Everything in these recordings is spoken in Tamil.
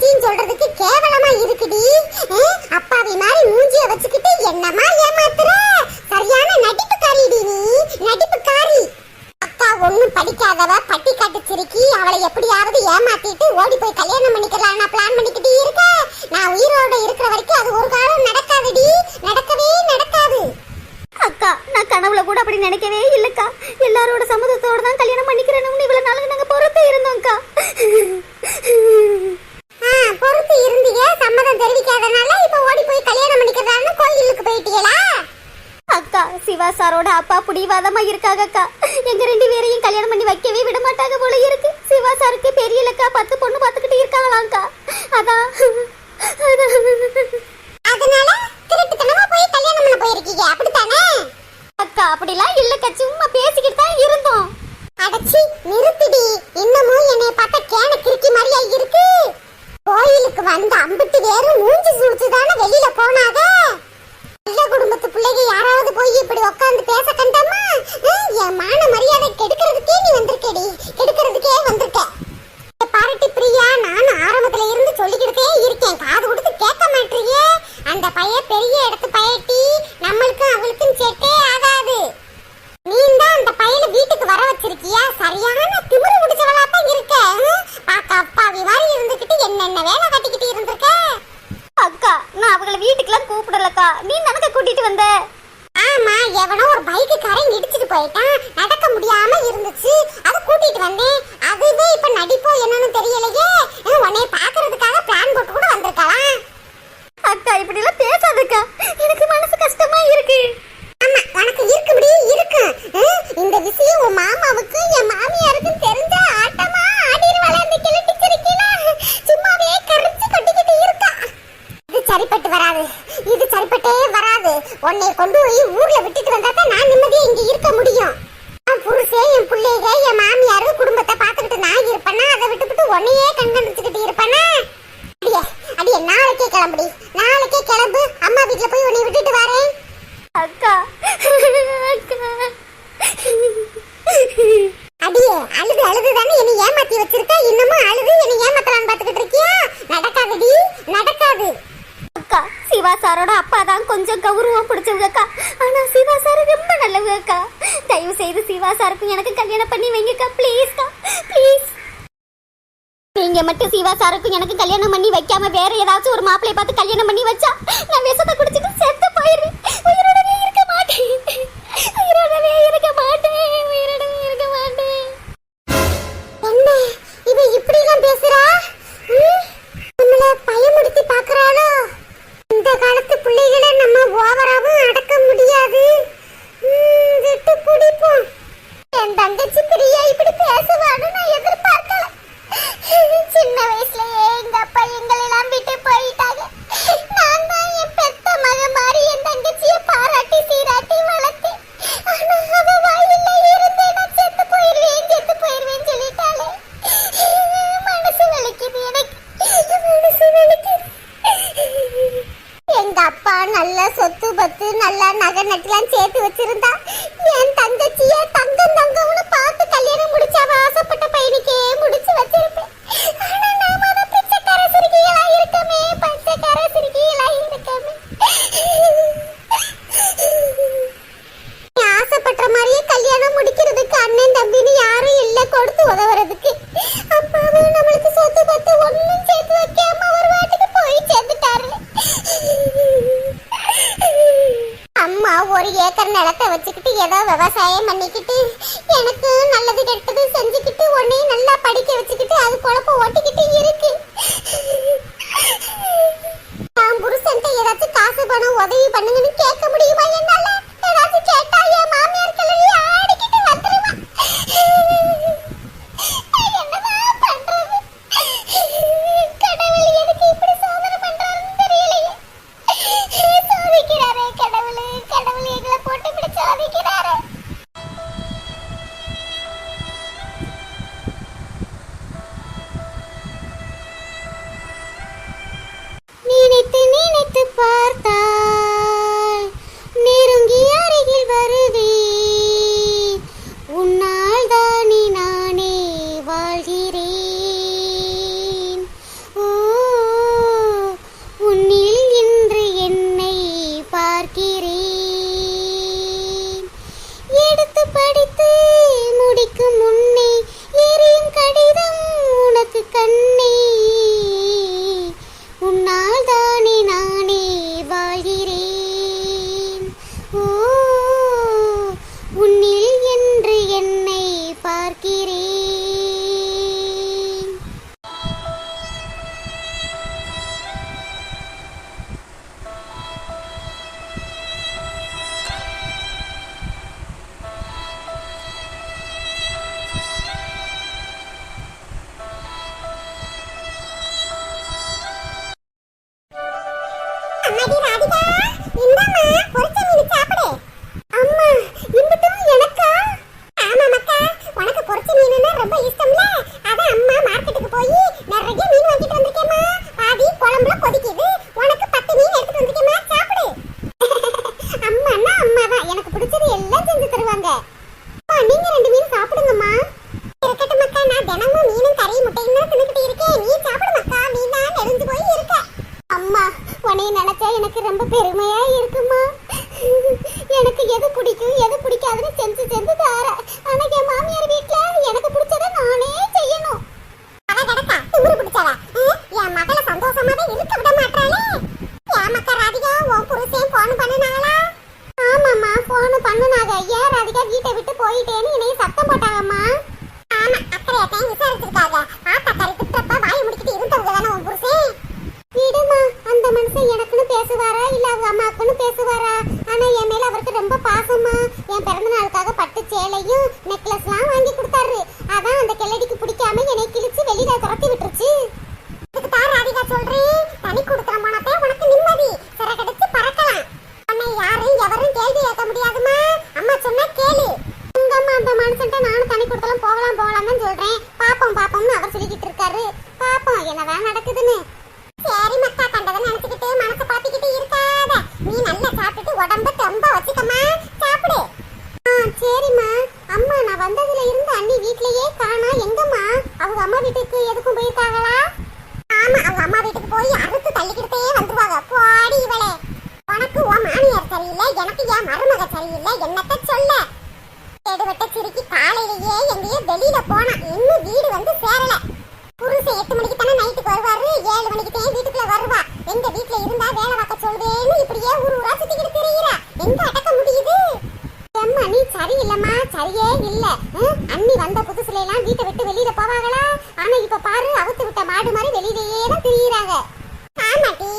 தங்கச்சின்னு சொல்றதுக்கு கேவலமா இருக்குடி. அப்பாவி மாதிரி மூஞ்சிய வச்சுக்கிட்டு என்னமா ஏமாத்துற? சரியான நடிப்புக்காரிடி நீ. நடிப்புக்காரி. அக்கா ஒண்ணும் படிக்காதவ பட்டி காட்டு சிரிக்கி அவளை எப்படியாவது ஏமாத்திட்டு ஓடி போய் கல்யாணம் பண்ணிக்கலாம் நான் பிளான் பண்ணிக்கிட்டு இருக்க. நான் உயிரோட இருக்கிற வரைக்கும் அது ஒரு காலம் நடக்காதுடி. நடக்கவே நடக்காது. அக்கா நான் கனவுல கூட அப்படி நினைக்கவே இல்லக்கா. எல்லாரோட சம்மதத்தோட தான் கல்யாணம் பண்ணிக்க இவ்வளவு நாளுக்கு நாங்க பொறுத்து இருந்தோம்க்கா ஆ, பொறுத்து இருந்தீங்க சம்மதம் தெரிவிக்காதனால இப்ப ஓடி போய் கல்யாணம் பண்ணிக்கிறதான்னு கோயிலுக்கு போயிட்டீங்களா அக்கா சிவா சாரோட அப்பா புடிவாதமா இருக்காங்க அக்கா. எங்க ரெண்டு பேரையும் கல்யாணம் பண்ணி வைக்கவே விட மாட்டாங்க போல இருக்கு. சிவா சாருக்கு பெரிய இலக்கா பத்து பொண்ணு பார்த்துக்கிட்டு இருக்காங்களாம்க்கா அதான். அதனால திருட்டுத்தனமா போய் கல்யாணம் பண்ண போயிருக்கீங்க அப்படித்தானே அக்கா அப்படிலாம் இல்லக்கா சும்மா பேசிக்கிட்டு தான் இருந்தோம் அடச்சி நிறுத்திடி இன்னமும் என்னைய பார்த்தா கேன கிறுக்கி மாதிரியா இருக்கு கோயிலுக்கு வந்த அம்பிட்டு வேறு மூஞ்சி சுழிச்சு தானே வெளியில போனாக நல்ல குடும்பத்து பிள்ளைங்க யாராவது போய் இப்படி உட்கார்ந்து பேச கண்டமா என் மான மரியாதை கெடுக்கிறதுக்கே நீ வந்திருக்கேடி கெடுக்கிறதுக்கே வந்திருக்க ஏ பாரட்டி பிரியா நானும் ஆரம்பத்துல இருந்து சொல்லிக்கிட்டே இருக்கேன் காது கொடுத்து கேட்க மாட்டீங்க அந்த பைய பெரிய இடத்து பயட்டி நம்மளுக்கும் அவளுக்கும் செட்டே ஆகாது நீ தான் அந்த பையனை வீட்டுக்கு வர வச்சிருக்கியா சரியான திமிரு முடிச்சவளா தான் இருக்க ஹம்? பார்க்க அப்பாவி மாதிரி இருந்துகிட்டு என்னென்ன வேலை கட்டிக்கிட்டு இருந்திருக்க அக்கா நான் அவங்கள வீட்டுக்கெல்லாம் கூப்பிடலக்கா நீ நடக்க கூட்டிட்டு வந்த ஆமா எவனோ ஒரு பைக்குக்காரன் இடிச்சிட்டு போயிட்டான் நடக்க முடியாம இருந்துச்சு அதை கூட்டிட்டு வந்தேன் அதுவே இப்ப நடிப்போ என்னன்னு தெரியலையே ஹம், உன்னைய பாக்குறதுக்காக பிளான் போட்டு கூட வந்திருக்கலாம் அக்கா இப்படி எல்லாம் பேசாதக்கா எனக்கு மனசு கஷ்டமா இருக்கு ஆமா உனக்கு இருக்குபடி இருக்கு ஹம், இந்த விஷயம் உன் மாமாவுக்கு என் மாமியாருக்கும் தெரிஞ்ச ஆட்டமா ஆடிடுவாள இந்த கிழட்டு சிரிக்கல சும்மாவே கரிச்சு கொட்டிக்கிட்டு இருக்கா இது சரிப்பட்டு வராது இது சரிப்பட்டே வராது உன்னை கொண்டு போய் ஊர்ல விட்டுட்டு வந்தா தான் நான் நிம்மதியா இங்க இருக்க முடியும் என் புருஷன் என் பிள்ளைக என் மாமியாரு குடும்பத்தை பார்த்துக்கிட்டு நான் இருப்பேனா அதை விட்டுவிட்டு உன்னையே கண்காணிச்சுக்கிட்டு இருப்பேனா அடியே அடியே நாளைக்கே கிளம்புடி நாளைக்கே கிளம்பு அம்மா வீட்டுல போய் உன்னை விட்டுட்டு வரேன் அக்கா அக்கா அடியே அழுது அழுது தானே என்னை ஏமாத்தி வச்சிருக்க இன்னமும் அழுது என்னை ஏமாத்தலான்னு பாத்துக்கிட்டு இருக்கியா நடக்காதுடி நடக்காது அக்கா சிவா சாரோட அப்பா தான் கொஞ்சம் கௌரவம் பிடிச்சவங்கக்கா ஆனா சிவா சார் ரொம்ப நல்லவங்கக்கா தயவு செய்து சிவா சாருக்கும் எனக்கு கல்யாணம் பண்ணி வைங்கக்கா ப்ளீஸ்க்கா ப்ளீஸ் நீங்க மட்டும் சிவா சாருக்கும் எனக்கு கல்யாணம் பண்ணி வைக்காம வேற ஏதாச்சும் ஒரு மாப்பிளைய பார்த்து கல்யாணம் பண்ணி வச்சா நான் விஷத்தை குடிச்சிட்டு செத்து போயிருவேன் உயிரோடவே இருக்க மாட்டேன். சின்ன வயசுலயே எங்க அப்பா எங்களை எல்லாம் விட்டு போயிட்டாங்க நான் தான் என் பெத்த மக மாதிரி என் தங்கச்சிய பாராட்டி சீராட்டி வளர்த்தேன். ஆனா அவ வாயில இருந்தே நான் செத்து போயிருவேன் செத்து போயிருவேன் சொல்லிட்டாளே. மனசு வலிக்குது எனக்கு. மனசு வலிக்குது. எங்க அப்பா நல்ல சொத்து பத்து நகை நட்டுலாம் சேர்த்து வச்சிருந்தா என் தங்கச்சிய தங்கம் தங்கம்னு பார்த்து கல்யாணம் முடிச்சு ஆசைப்பட்ட பையனுக்கே முடிச்சு வச்சிருப்பேன் ஆனா நாம அதை பிச்சைக்கார சிறுகிகளா இருக்கமே பச்சைக்கார சிறுகிகளா இருக்கமே நீ ஆசைப்பட்ட மாதிரியே கல்யாணம் முடிக்கிறதுக்கு அண்ணன் தம்பின்னு யாரும் இல்ல கொடுத்து உதவுறதுக்கு அப்பாவும் நம்மளுக்கு சொத்து பத்து ஒண்ணும் சேர்த்து வைக்காம அவர் வாட்டுக்கு போய் சேர்ந்துட்டாரு அம்மா ஒரு ஏக்கர் நிலத்தை வச்சுக்கிட்டு ஏதோ விவசாயம் பண்ணிக்கிட்டு எனக்கு நல்லது கெட்டது செஞ்சுக்கிட்டு உன்னையும் நல்லா படிக்க வச்சுக்கிட்டு அது குழப்ப ஓட்டிக்கிட்டு இருக்கு. நான் புருஷன்ட்ட ஏதாச்சும் காசு பணம் உதவி பண்ணுங்கன்னு கேட்க তোমাரை இழுக்க பாப்போம் பாப்போம்னு அவர் சொல்லிக்கிட்டு இருக்காரு. பாப்போம் என்னதான் நடக்குதுன்னு. சரி மக்கா கண்டதை நினைச்சுக்கிட்டு மனசு பாத்திக்கிட்டு இருக்காத. நீ நல்லா சாப்பிட்டுட்டு உடம்ப ரொம்ப வச்சுக்கமா சாப்பிடு. ஆ சரிம்மா. அம்மா நான் வந்ததுல இருந்த அண்ணி வீட்லயே காணா. எங்கம்மா? அவங்க அம்மா வீட்டுக்கு எதுக்கும் போயிருக்காங்களா? ஆமா அவங்க அம்மா வீட்டுக்கு போய் அறுத்து தள்ளிக்கிட்டே வந்துருவாங்க. போடி இவளே. உனக்கு உன் மாமியார் சரியில்லை எனக்கு என் மருமக சரியில்லை என்னத்த சொல்ல? எடுபட்ட சிரிக்கி காலையிலேயே எங்கேயோ வெளியில போனா. அண்ணி வந்த புதுசுல எல்லாம் வீட்டை விட்டு வெளியில போவாங்களா? ஆனா இப்ப பாரு அவுத்து விட்ட மாடு மாதிரி வெளியிலேயே தான் திரியிறாங்க. ஆமாட்டி.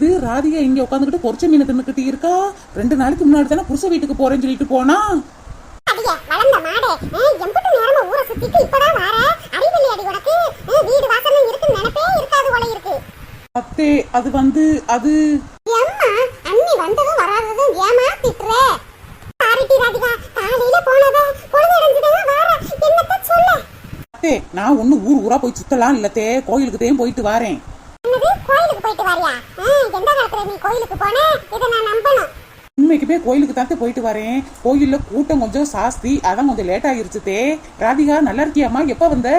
இது ராதிகா இங்க உட்காந்துக்கிட்டு பொரிச்ச மீனை தின்னுக்கிட்டு இருக்கா? ரெண்டு நாளைக்கு முன்னாடி தானே புருஷ வீட்டுக்கு போறேன்னு சொல்லிட்டு போனா? அத்தே அது வந்து அது அண்ணி வந்ததும் வராததும் ஏமா திட்டுற? ராதிகா காலையில போனத பொழுது அடைஞ்சதா வார. என்னத்த சொல்ல? அத்தே நான் ஒண்ணு ஊர் ஊரா போய் சுத்தலாம் இல்லத்தே. கோயிலுக்கு போயிட்டு வாரேன். போயிட்டு வரியா? எந்த காலத்துல நீ கோயிலுக்கு போன? இதை நான் நம்பணும். இன்னைக்குமே கோயிலுக்கு தாத்து போயிட்டு வரேன். கோயில்ல கூட்டம் கொஞ்சம் சாஸ்தி அதான் கொஞ்சம் லேட் ஆயிருச்சுதே ராதிகா நல்லா இருக்கியாமா எப்ப வந்த?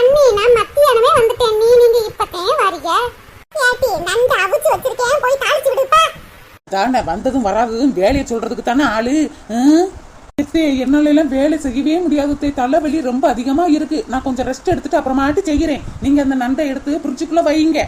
அண்ணி நான் மத்தியானமே வந்துட்டேன். நீ நீங்க இப்பத்தே வரீங்க? ஏட்டி தானே வந்ததும் வராததும் வேலையை சொல்றதுக்கு தானே ஆளு? என்னால எல்லாம் வேலை செய்யவே முடியாது தலைவலி ரொம்ப அதிகமா இருக்கு. நான் கொஞ்சம் ரெஸ்ட் எடுத்துட்டு அப்புறமாட்டு செய்யறேன். நீங்க அந்த நண்டை எடுத்து பிரிச்சுக்குள்ள வைங்க.